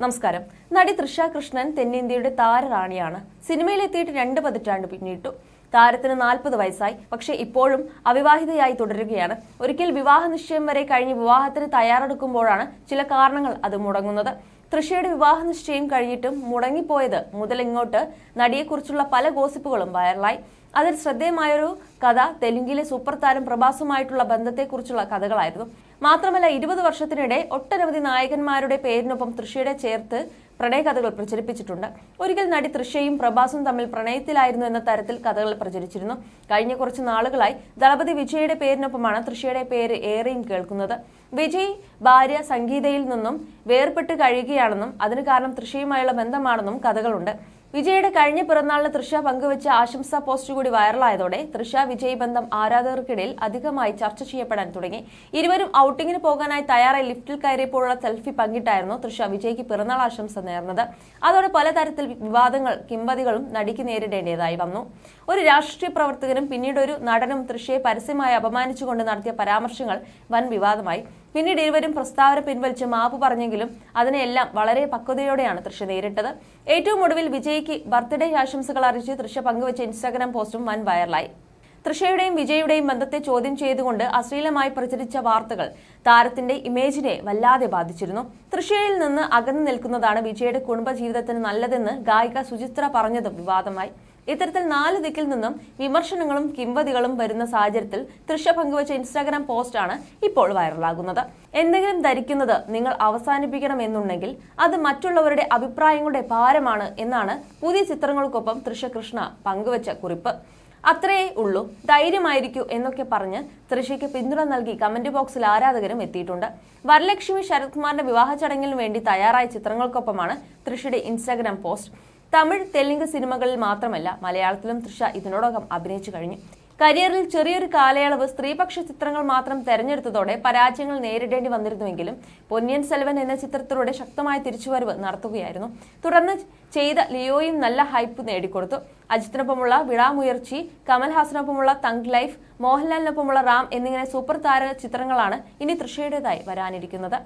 നമസ്കാരം. നടി തൃഷ കൃഷ്ണൻ തെന്നിന്ത്യയുടെ താരറാണിയാണ്. സിനിമയിലെത്തിയിട്ട് രണ്ട് പതിറ്റാണ്ട് പിന്നിട്ടു. താരത്തിന് നാൽപ്പത് വയസ്സായി. പക്ഷേ ഇപ്പോഴും അവിവാഹിതയായി തുടരുകയാണ്. ഒരിക്കൽ വിവാഹ നിശ്ചയം വരെ കഴിഞ്ഞ് വിവാഹത്തിന് തയ്യാറെടുക്കുമ്പോഴാണ് ചില കാരണങ്ങൾ അത് മുടങ്ങുന്നത്. തൃഷയുടെ വിവാഹ നിശ്ചയം കഴിഞ്ഞിട്ടും മുടങ്ങിപ്പോയത് മുതലിങ്ങോട്ട് നടിയെക്കുറിച്ചുള്ള പല ഗോസിപ്പുകളും വൈറലായി. അതിൽ ശ്രദ്ധേയമായൊരു കഥ തെലുങ്കിലെ സൂപ്പർ താരം പ്രഭാസുമായിട്ടുള്ള ബന്ധത്തെക്കുറിച്ചുള്ള കഥകളായിരുന്നു. മാത്രമല്ല ഇരുപത് വർഷത്തിനിടെ ഒട്ടനവധി നായകന്മാരുടെ പേരിനൊപ്പം തൃഷയുടെ ചേർത്ത് പ്രണയകഥകൾ പ്രചരിപ്പിച്ചിട്ടുണ്ട്. ഒരിക്കൽ നടി തൃഷയും പ്രഭാസും തമ്മിൽ പ്രണയത്തിലായിരുന്നു എന്ന തരത്തിൽ കഥകൾ പ്രചരിച്ചിരുന്നു. കഴിഞ്ഞ കുറച്ച് നാളുകളായി ദളപതി വിജയുടെ പേരിനൊപ്പമാണ് തൃഷയുടെ പേര് ഏറെയും കേൾക്കുന്നത്. വിജയ് ഭാര്യ സംഗീതയിൽ നിന്നും വേർപെട്ട് കഴിയുകയാണെന്നും അതിന് കാരണം തൃഷയുമായുള്ള ബന്ധമാണെന്നും കഥകളുണ്ട്. വിജയുടെ കഴിഞ്ഞ പിറന്നാളിന് തൃഷ പങ്കുവച്ച ആശംസാ പോസ്റ്റ് കൂടി വൈറലായതോടെ തൃഷ വിജയ് ബന്ധം ആരാധകർക്കിടയിൽ അധികമായി ചർച്ച ചെയ്യപ്പെടാൻ തുടങ്ങി. ഇരുവരും ഔട്ടിങ്ങിന് പോകാനായി തയ്യാറായി ലിഫ്റ്റിൽ കയറിയപ്പോഴുള്ള സെൽഫി പങ്കിട്ടായിരുന്നു തൃഷ വിജയ്ക്ക് പിറന്നാൾ ആശംസ നേർന്നത്. അതോടെ പലതരത്തിൽ വിവാദങ്ങൾ കിംബതികളും നടിക്ക് നേരിടേണ്ടതായി വന്നു. ഒരു രാഷ്ട്രീയ പ്രവർത്തകനും പിന്നീട് ഒരു നടനും തൃഷയെ പരസ്യമായി അപമാനിച്ചുകൊണ്ട് നടത്തിയ പരാമർശങ്ങൾ വൻ വിവാദമായി. പിന്നീട് ഇരുവരും പ്രസ്താവന പിൻവലിച്ച് മാപ്പ് പറഞ്ഞെങ്കിലും അതിനെല്ലാം വളരെ പക്വതയോടെയാണ് തൃശ നേരിട്ടത്. ഏറ്റവും ഒടുവിൽ വിജയ്ക്ക് ബർത്ത്ഡേ ആശംസകൾ അറിയിച്ച് തൃശ പങ്കുവച്ച ഇൻസ്റ്റാഗ്രാം പോസ്റ്റും വൻ വൈറലായി. തൃഷയുടെയും വിജയുടെയും ബന്ധത്തെ ചോദ്യം ചെയ്തുകൊണ്ട് അശ്ലീലമായി പ്രചരിച്ച വാർത്തകൾ താരത്തിന്റെ ഇമേജിനെ വല്ലാതെ ബാധിച്ചിരുന്നു. തൃശയിൽ നിന്ന് അകന്നു നിൽക്കുന്നതാണ് വിജയുടെ കുടുംബജീവിതത്തിന് നല്ലതെന്ന് ഗായിക സുചിത്ര പറഞ്ഞതും വിവാദമായി. ഇത്തരത്തിൽ നാല് ദിക്കിൽ നിന്നും വിമർശനങ്ങളും കിംവതികളും വരുന്ന സാഹചര്യത്തിൽ തൃഷ പങ്കുവച്ച ഇൻസ്റ്റാഗ്രാം പോസ്റ്റാണ് ഇപ്പോൾ വൈറലാകുന്നത്. എന്തെങ്കിലും ധരിക്കുന്നത് നിങ്ങൾ അവസാനിപ്പിക്കണമെന്നുണ്ടെങ്കിൽ അത് മറ്റുള്ളവരുടെ അഭിപ്രായങ്ങളുടെ ഭാരമാണ് എന്നാണ് പുതിയ ചിത്രങ്ങൾക്കൊപ്പം തൃഷ കൃഷ്ണ പങ്കുവച്ച കുറിപ്പ്. അത്രയേ ഉള്ളൂ. ധൈര്യമായിരിക്കൂ എന്നൊക്കെ പറഞ്ഞ് തൃശയ്ക്ക് പിന്തുണ നൽകി കമന്റ് ബോക്സിൽ ആരാധകരും എത്തിയിട്ടുണ്ട്. വരലക്ഷ്മി ശരത്കുമാറിന്റെ വിവാഹ ചടങ്ങിന് വേണ്ടി തയ്യാറായ ചിത്രങ്ങൾക്കൊപ്പമാണ് തൃശയുടെ ഇൻസ്റ്റാഗ്രാം പോസ്റ്റ്. തമിഴ് തെലുങ്ക് സിനിമകളിൽ മാത്രമല്ല മലയാളത്തിലും തൃഷ ഇതിനോടകം അഭിനയിച്ചു കഴിഞ്ഞു. കരിയറിൽ ചെറിയൊരു കാലയളവ് സ്ത്രീപക്ഷ ചിത്രങ്ങൾ മാത്രം തെരഞ്ഞെടുത്തതോടെ പരാജയങ്ങൾ നേരിടേണ്ടി വന്നിരുന്നുവെങ്കിലും പൊന്നിയൻ സെൽവൻ എന്ന ചിത്രത്തിലൂടെ ശക്തമായ തിരിച്ചുവരവ് നടത്തുകയായിരുന്നു. തുടർന്ന് ചെയ്ത ലിയോയും നല്ല ഹൈപ്പ് നേടിക്കൊടുത്തു. അജിത്തിനൊപ്പമുള്ള വിടാമുയർച്ചി കമൽഹാസനൊപ്പമുള്ള തങ്ക് ലൈഫ് മോഹൻലാലിനൊപ്പമുള്ള റാം എന്നിങ്ങനെ സൂപ്പർ താര ചിത്രങ്ങളാണ് ഇനി തൃഷയുടേതായി വരാനിരിക്കുന്നത്.